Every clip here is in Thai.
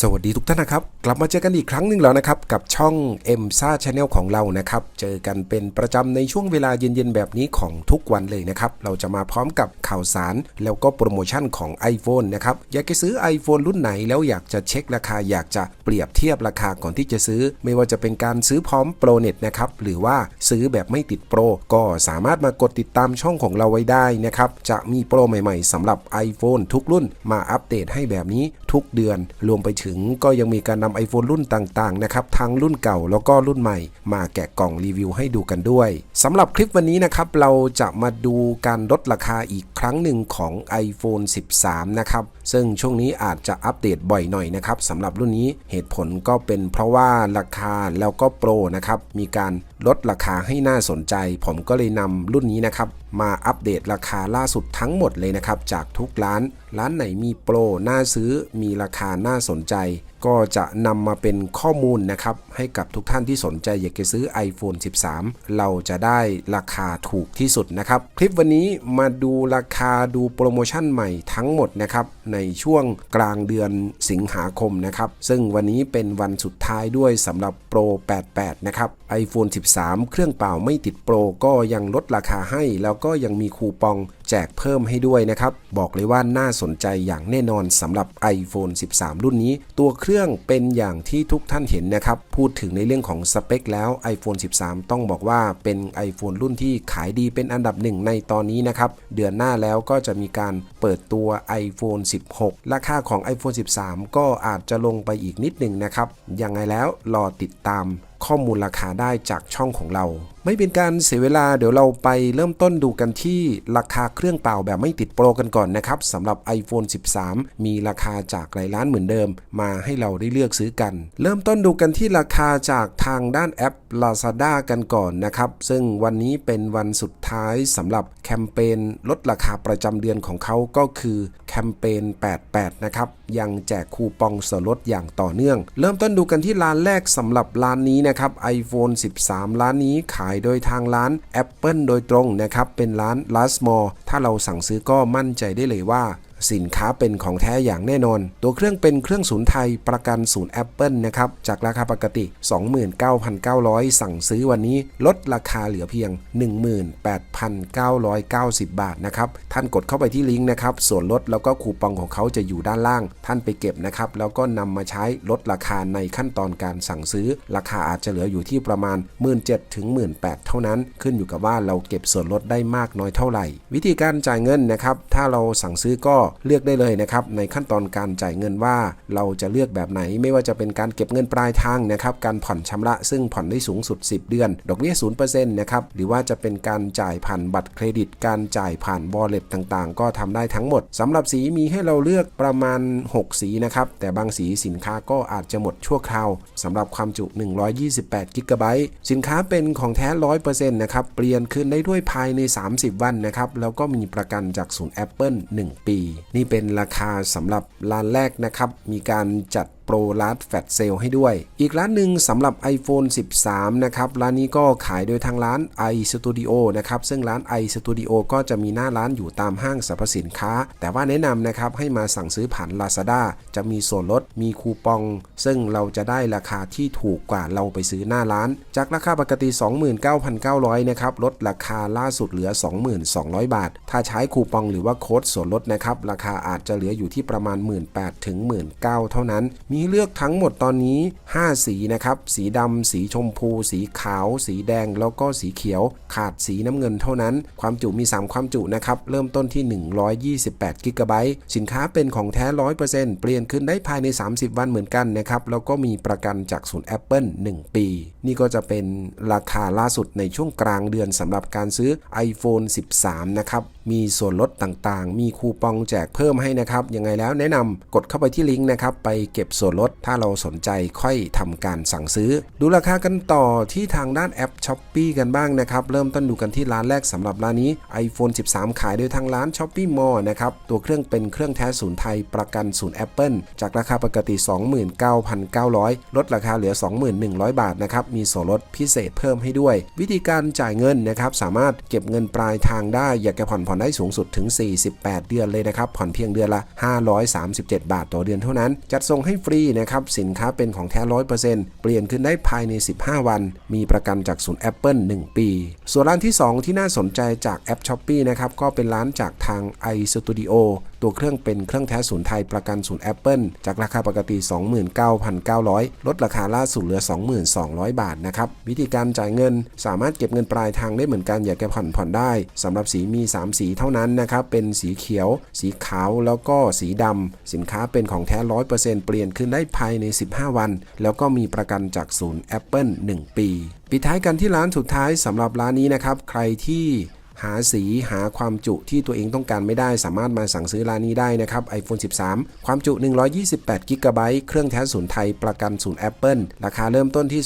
สวัสดีทุกท่านนะครับ กลับมาเจอกันอีกครั้งหนึ่งแล้วนะครับ กับช่อง m s a Channel ของเรานะครับ เจอกันเป็นประจำในช่วงเวลาเย็นๆ แบบนี้ของทุกวันเลยนะครับ เราจะมาพร้อมกับข่าวสาร แล้วก็โปรโมชั่นของ iPhone นะครับ อยากจะซื้อ iPhone รุ่นไหนแล้วอยากจะเช็คราคา อยากจะเปรียบเทียบราคาก่อนที่จะซื้อ ไม่ว่าจะเป็นการซื้อพร้อมโปรเน็ตนะครับหรือว่าซื้อแบบไม่ติดโปรก็สามารถมากดติดตามช่องของเราไว้ได้นะครับจะมีโปรใหม่ ๆสำหรับ iPhone ทุกรุ่นมาอัปเดตให้แบบนี้ทุกเดือนรวมไปถึงก็ยังมีการนำ iPhone รุ่นต่างๆนะครับทั้งรุ่นเก่าแล้วก็รุ่นใหม่ มาแกะกล่องรีวิวให้ดูกันด้วยสำหรับคลิปวันนี้นะครับเราจะมาดูการลดราคาอีกครั้งหนึ่งของ iPhone 13 นะครับ ซึ่งช่วงนี้อาจจะอัปเดตบ่อยหน่อยนะครับสำหรับรุ่นนี้เหตุผลก็เป็นเพราะว่าราคาแล้วก็โปรนะครับมีการลดราคาให้น่าสนใจ ผมก็เลยนำรุ่นนี้นะครับมาอัปเดตราคาล่าสุดทั้งหมดเลยนะครับ จากทุกร้าน ร้านไหนมีโปรน่าซื้อมีราคาน่าสนใจ ก็จะนำมาเป็นข้อมูลนะครับ ให้กับทุกท่านที่สนใจอยากจะซื้อ iPhone 13 เราจะได้ราคาถูกที่สุดนะครับ คลิปวันนี้มาดูราคาดูโปรโมชั่นใหม่ทั้งหมดนะครับในช่วงกลางเดือนสิงหาคมนะครับ ซึ่งวันนี้เป็นวันสุดท้ายด้วยสำหรับโปร 88 นะครับ iPhone 13 เครื่องเปล่าไม่ติดโปรก็ยังลดราคาให้ แล้วก็ยังมีคูปอง แจกเพิ่มให้ด้วยนะครับ บอกเลยว่าน่าสนใจอย่างแน่นอนสำหรับ iPhone 13 รุ่นนี้ ตัวเครื่องเป็นอย่างที่ทุกท่านเห็นนะครับ พูดถึงในเรื่องของสเปคแล้ว iPhone 13 ต้องบอกว่าเป็น iPhone รุ่นที่ขายดีเป็นอันดับหนึ่งในตอนนี้นะครับ เดือนหน้าแล้วก็จะมีการเปิดตัว iPhone 16 ราคาของ iPhone 13 ก็อาจจะลงไปอีกนิดหนึ่งนะครับ ยังไงแล้วรอติดตามข้อมูลราคาได้จากช่องของเรา ไม่เป็นการเสียเวลาเดี๋ยวเราไปเริ่มต้นดูกันที่ราคาเครื่องเปล่าแบบไม่ติดโปรกันก่อนนะครับสำหรับ iPhone 13 มีราคาจากหลายร้านเหมือนเดิม มาให้เราได้เลือกซื้อกัน เริ่มต้นดูกันที่ราคาจากทางด้านแอป Lazada กันก่อนนะครับ ซึ่งวันนี้เป็นวันสุดท้ายสำหรับแคมเปญลดราคาประจำเดือนของเขาก็คือแคมเปญ 88 นะครับ ยังแจกคูปองส่วนลดอย่างต่อเนื่อง เริ่มต้นดูกันที่ร้านแรกสำหรับร้านนี้นะครับ iPhone 13 ร้านนี้ขายโดยทางร้าน Apple โดยตรงนะครับ เป็นร้าน Last Mall ถ้าเราสั่งซื้อก็มั่นใจได้เลยว่า สินค้าเป็นของแท้อย่างแน่นอน ตัวเครื่องเป็นเครื่องศูนย์ไทยประกันศูนย์ Apple นะครับ จากราคาปกติ 29,900 สั่งซื้อวันนี้ลดราคาเหลือเพียง 18,990 บาทนะครับ ท่านกดเข้าไปที่ลิงก์นะครับ ส่วนลดแล้วก็คูปองของเขาจะอยู่ด้านล่าง ท่านไปเก็บนะครับ แล้วก็นำมาใช้ลดราคาในขั้นตอนการสั่งซื้อ ราคาอาจจะเหลืออยู่ที่ประมาณ 17,000ถึง18,000 เท่านั้น ขึ้นอยู่กับว่าเราเก็บส่วนลดได้มากน้อยเท่าไหร่ วิธีการจ่ายเงินนะครับ ถ้าเราสั่งซื้อก็เลือกได้เลยนะครับในขั้นตอนการจ่ายเงินว่าเราจะเลือกแบบไหน ไม่ว่าจะเป็นการเก็บเงินปลายทางนะครับการผ่อนชำระซึ่งผ่อนได้สูงสุด 10 เดือน ดอกเบี้ย0%นะครับหรือว่าจะเป็นการจ่ายผ่านบัตรเครดิต การจ่ายผ่าน wallet ต่างๆ ก็ทำได้ทั้งหมดสำหรับสีมีให้เราเลือกประมาณ 6 สีนะครับแต่บางสีสินค้าก็อาจจะหมดชั่วคราวสำหรับความจุ 128กิกะไบต์สินค้าเป็นของแท้ 100%นะครับเปลี่ยนคืนได้ด้วยภายใน 30 วันนะครับแล้วก็มีประกันจากศูนย์ Apple 1 ปีนี่เป็นราคาสำหรับร้านแรกนะครับ มีการจัด โปรลัดแฟตเซลให้ด้วย อีกร้านหนึ่งสำหรับ iPhone 13 นะครับ ร้านนี้ก็ขายโดยทางร้าน iStudio นะครับ ซึ่งร้าน iStudio ก็จะมีหน้าร้านอยู่ตามห้างสรรพสินค้า แต่ว่าแนะนำนะครับ ให้มาสั่งซื้อผ่าน Lazada จะมีส่วนลดมีคูปอง ซึ่งเราจะได้ราคาที่ถูกกว่าเราไปซื้อหน้าร้าน จากราคาปกติ 29,900 นะครับ ลดราคาล่าสุดเหลือ 22,000 บาท ถ้าใช้คูปองหรือว่าโค้ดส่วนลดนะครับ ราคาอาจจะเหลืออยู่ที่ประมาณ 18,000ถึง19,000เท่านั้นมีเลือกทั้งหมดตอนนี้ 5 สีนะครับ สีดำ สีชมพู สีขาว สีแดง แล้วก็สีเขียว ขาดสีน้ำเงินเท่านั้น ความจุมี 3 ความจุนะครับ เริ่มต้นที่ 128กิกะไบต์สินค้าเป็นของแท้ 100%เปลี่ยนคืนได้ภายใน 30 วันเหมือนกันนะครับ แล้วก็มีประกันจากศูนย์ Apple 1 ปี นี่ก็จะเป็นราคาล่าสุดในช่วงกลางเดือนสำหรับการซื้อ iPhone 13 นะครับ มีส่วนลดต่างๆ มีคูปองแจกเพิ่มให้นะครับ ยังไงแล้วแนะนำกดเข้าไปที่ลิงก์นะครับ ไปเก็บส่วนลดถ้าเราสนใจค่อยทำการสั่งซื้อ ดูราคากันต่อที่ทางด้านแอป s h อ p e e กันบ้างนะครับ เริ่มต้นดูกันที่ร้านแรกสำหรับร้านนี้ iPhone 13 ขายโดยทางร้าน s h o p e e Mall นะครับ ตัวเครื่องเป็นเครื่องแท้ศูนย์ไทยประกันศูนย์ Apple จากราคาปกติ 29,900 ลดราคาเหลือ 21,000 บาทนะครับ มีส่วนลดพิเศษเพิ่มให้ด้วย วิธีการจ่ายเงินนะครับ สามารถเก็บเงินปลายทางได้ อยากจะผ่อนผ่อนได้สูงสุดถึง 48 เดือนเลยนะครับ ผ่อนเพียงเดือนละ 537 บาทต่อเดือนเท่านั้น จัดส่งให้ฟรีปี้นะครับสินค้าเป็นของแท้ร้อยเปอร์เซ็นต์เปลี่ยนขึ้นได้ภายใน 15 วัน มีประกันจากศูนย์ Apple 1 ปี ส่วนร้านที่ 2 ที่น่าสนใจจากแอปช้อป e e นะครับก็เป็นร้านจากทาง iStudio ตัวเครื่องเป็นเครื่องแท้ศูนย์ไทยประกันศูนย์ Apple จากราคาปกติ 29,900 ลดราคาล่าสุดเหลือ 22,000บาทนะครับ วิธีการจ่ายเงินสามารถเก็บเงินปลายทางได้เหมือนกันอยากจะผ่อนผ่อนได้สำหรับสีมี 3 สีเท่านั้นนะครับ เป็นสีเขียว สีขาวแล้วก็สีดำสินค้าเป็นของแท้ 100%เปลี่ยนขึ้นได้ภายใน 15 วัน แล้วก็มีประกันจากศูนย์ Apple 1 ปีปิดท้ายกันที่ร้านสุดท้ายสำหรับร้านนี้นะครับ ใครที่ หาสีหาความจุที่ตัวเองต้องการไม่ได้สามารถมาสั่งซื้อร้านนี้ได้นะครับ iPhone 13 ความจุ 128 g b เครื่องแท้ศูนย์ไทยประกันศูนย์ Apple ราคาเริ่มต้นที่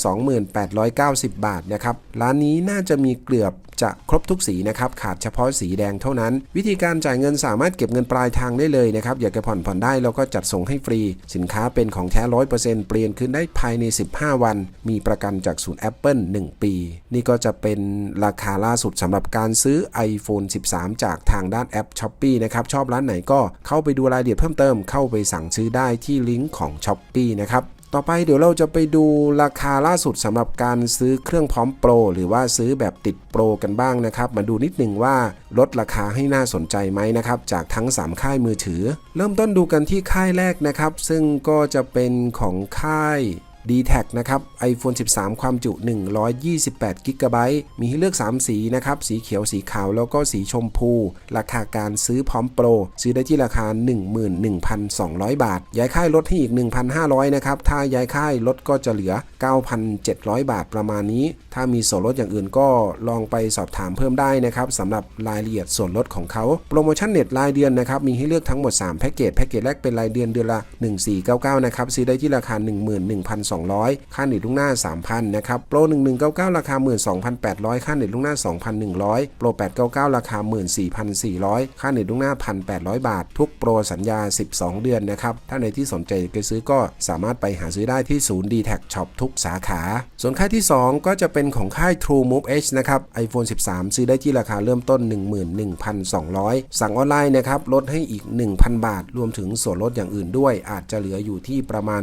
2890 บาทนะครับ ร้านนี้น่าจะมีเกือบจะครบทุกสีนะครับ ขาดเฉพาะสีแดงเท่านั้น วิธีการจ่ายเงินสามารถเก็บเงินปลายทางได้เลยนะครับ อยากจะผ่อนผ่อนได้แล้วก็จัดส่งให้ฟรี สินค้าเป็นของแท้100%เปลี่ยนคืนได้ภายใน 15 วัน มีประกันจากศูนย์ Apple 1 ปี นี่ก็จะเป็นราคาล่าสุดสำหรับการซื้ออ iPhone 13 จากทางด้านแอป s h อ p e e นะครับ ชอบร้านไหนก็เข้าไปดูรายละเอียดเพิ่มเติม เข้าไปสั่งซื้อได้ที่ลิงก์ของ s h อ p e e นะครับต่อไปเดี๋ยวเราจะไปดูราคาล่าสุดสำหรับการซื้อเครื่องพร้อมโปร หรือว่าซื้อแบบติดโปรกันบ้างนะครับ มาดูนิดหนึ่งว่าลดราคาให้น่าสนใจไหมนะครับ จากทั้ง 3 ค่ายมือถือ เริ่มต้นดูกันที่ค่ายแรกนะครับ ซึ่งก็จะเป็นของค่าย d t แทนะครับ iPhone 13 ความจุ 128 g b มีให้เลือก 3 สีนะครับ สีเขียว สีขาว แล้วก็สีชมพู ราคาการซื้อพร้อมโปร ซื้อได้ที่ราคา 11,200 บาท ย้ายค่ายลดให้อีก 1,500 นะครับ ถ้าย้ายค่ายลดก็จะเหลือ 9,700 บาทประมาณนี้ ถ้ามีส่วนลดอย่างอื่นก็ลองไปสอบถามเพิ่มได้นะครับสำหรับรายละเอียดส่วนลดของเขาโปรโมชั่นเน็ตรายเดือนนะครับมีให้เลือกทั้งหมด3แพ็กเกจแพ็กเกจแรกเป็นรายเดือนเดือนละ 1499 นะครับซื้อได้ที่ราคา1,200 ค่าเน็ตลูกหน้า 3,000 นะครับ โปร 1199 ราคา 12,800 ค่าเน็ตลูกหน้า 2,100 โปร 899 ราคา 14,400 ค่าเน็ตลูกหน้า 1,800 บาท ทุกโปรสัญญา 12 เดือนนะครับ ถ้าในที่สนใจจะซื้อก็สามารถไปหาซื้อได้ที่ศูนย์ d t แท Shop ทุกสาขา ส่วนค่ายที่ 2 ก็จะเป็นของค่าย True Move H นะครับ iPhone 13 ซื้อได้ที่ราคาเริ่มต้น 11,200 สั่งออนไลน์นะครับ ลดให้อีก 1,000 บาท รวมถึงส่วนลดอย่างอื่นด้วย อาจจะเหลืออยู่ที่ประมาณ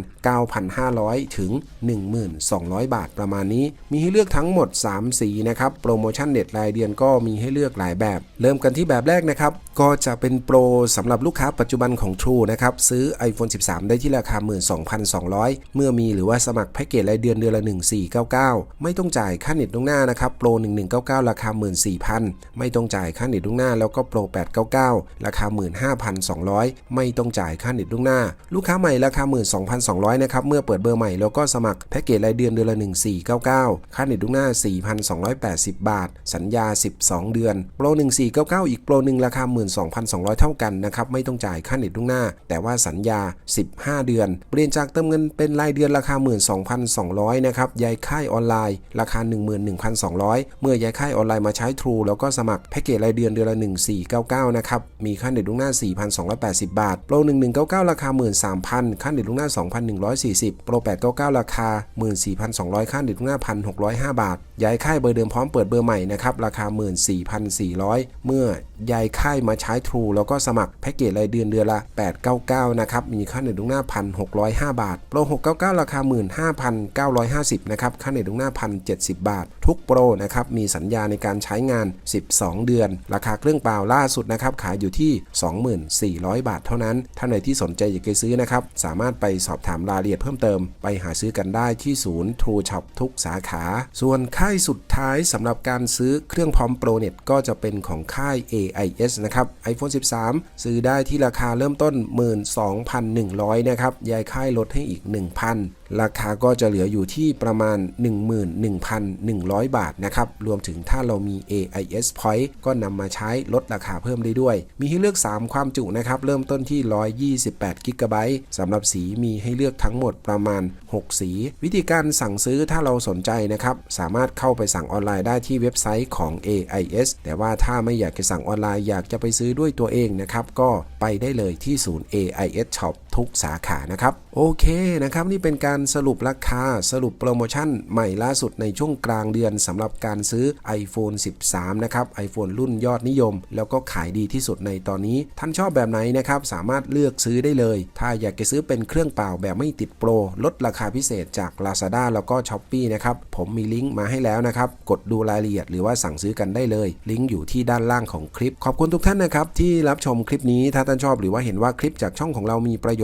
9,500ถึง 1200 บาทประมาณนี้ มีให้เลือกทั้งหมด 3 สีนะครับ โปรโมชั่นเด็ดรายเดือนก็มีให้เลือกหลายแบบ เริ่มกันที่แบบแรกนะครับ ก็จะเป็นโปรสำหรับลูกค้าปัจจุบันของ True นะครับ ซื้อ iPhone 13 ได้ที่ราคา 12,200 เมื่อมีหรือว่าสมัครแพ็กเกจรายเดือนเดือนละ 1499 ไม่ต้องจ่ายค่าเน็ตล่วงหน้านะครับ โปร 1199 ราคา 14,000 ไม่ต้องจ่ายค่าเน็ตล่วงหน้า แล้วก็โปร 899 ราคา 15,200 ไม่ต้องจ่ายค่าเน็ตล่วงหน้า ลูกค้าใหม่ราคา 12,200 นะครับ เมื่อเปิดเบอร์ใหม่แล้วก็สมัครแพ็กเกจรายเดือนเดือนละ 1499 ค่าเน็ตล่วงหน้า 4,280 บาท สัญญา 12 เดือน โปร 1499 อีกโปรหนึ่งราคา1 12,200 เท่ากันนะครับ ไม่ต้องจ่ายค่าเน็ตล่วงหน้า แต่ว่าสัญญา 15 เดือน เปลี่ยนจากเติมเงินเป็นรายเดือนราคา 12,200 นะครับ ย้ายค่ายออนไลน์ ราคา 11,200 เมื่อย้ายค่ายออนไลน์มาใช้ True แล้วก็สมัครแพ็กเกจรายเดือนเดือนละ 1499 นะครับ มีค่าเน็ตล่วงหน้า 4,280 บาท โปร 1199 ราคา 13,000 ค่าเน็ตล่วงหน้า 2,140 โปร 899 ราคา 14,200 ค่าเน็ตล่วงหน้า 1,605 บาท ย้ายค่ายเบอร์เดิมพร้อมเปิดเบอร์ใหม่นะครับ ราคา 14,400 เมื่อย้ายค่ายมาใช้ True แล้วก็สมัครแพ็กเกจรายเดือนเดือนละ 899 นะครับ มีค่าเน็ตล่วงหน้า 1,605 บาท โปร 699 ราคา 15,950 นะครับ ค่าเน็ตล่วงหน้า 1,070 บาท ทุกโปรนะครับ มีสัญญาในการใช้งาน 12 เดือน ราคาเครื่องเปล่าล่าสุดนะครับ ขายอยู่ที่ 24,000 บาทเท่านั้นถ้านในที่สนใจอยากจะซื้อนะครับ สามารถไปสอบถามรายละเอียดเพิ่มเติม ไปหาซื้อกันได้ที่ศูนย์ True Shop ทุกสาขา ส่วนค่ายสุดท้ายสำหรับการซื้อเครื่องพร้อมโปรเน็ตก็จะเป็นของค่าย AIS นะครับ iPhone 13 ซื้อได้ที่ราคาเริ่มต้น 12,100 นะครับยายค่ายลดให้อีก 1,000ราคาก็จะเหลืออยู่ที่ประมาณ 11,100 บาทนะครับ รวมถึงถ้าเรามี AIS Point ก็นำมาใช้ลดราคาเพิ่มได้ด้วย มีให้เลือก 3 ความจุนะครับ เริ่มต้นที่ 128 g b สำหรับสีมีให้เลือกทั้งหมดประมาณ 6 สี วิธีการสั่งซื้อถ้าเราสนใจนะครับ สามารถเข้าไปสั่งออนไลน์ได้ที่เว็บไซต์ของ AIS แต่ว่าถ้าไม่อยากจะสั่งออนไลน์อยากจะไปซื้อด้วยตัวเองนะครับ ก็ไปได้เลยที่ศูนย์ AIS Shop ทุกสาขานะครับ โอเคนะครับ นี่เป็นการสรุปราคาสรุปโปรโมชั่นใหม่ล่าสุดในช่วงกลางเดือนสำหรับการซื้อ iPhone 13 นะครับ iPhone รุ่นยอดนิยม แล้วก็ขายดีที่สุดในตอนนี้ ท่านชอบแบบไหนนะครับ สามารถเลือกซื้อได้เลย ถ้าอยากจะซื้อเป็นเครื่องเปล่าแบบไม่ติดโปร ลดราคาพิเศษจาก Lazada แล้วก็ s h อ p e e นะครับ ผมมีลิงก์มาให้แล้วนะครับ กดดูรายละเอียดหรือว่าสั่งซื้อกันได้เลย ลิงก์อยู่ที่ด้านล่างของคลิป ขอบคุณทุกท่านนะครับที่รับชมคลิปนี้ ถ้าท่านชอบหรือว่าเห็นว่าคลิปจากช่องของเรามีประโย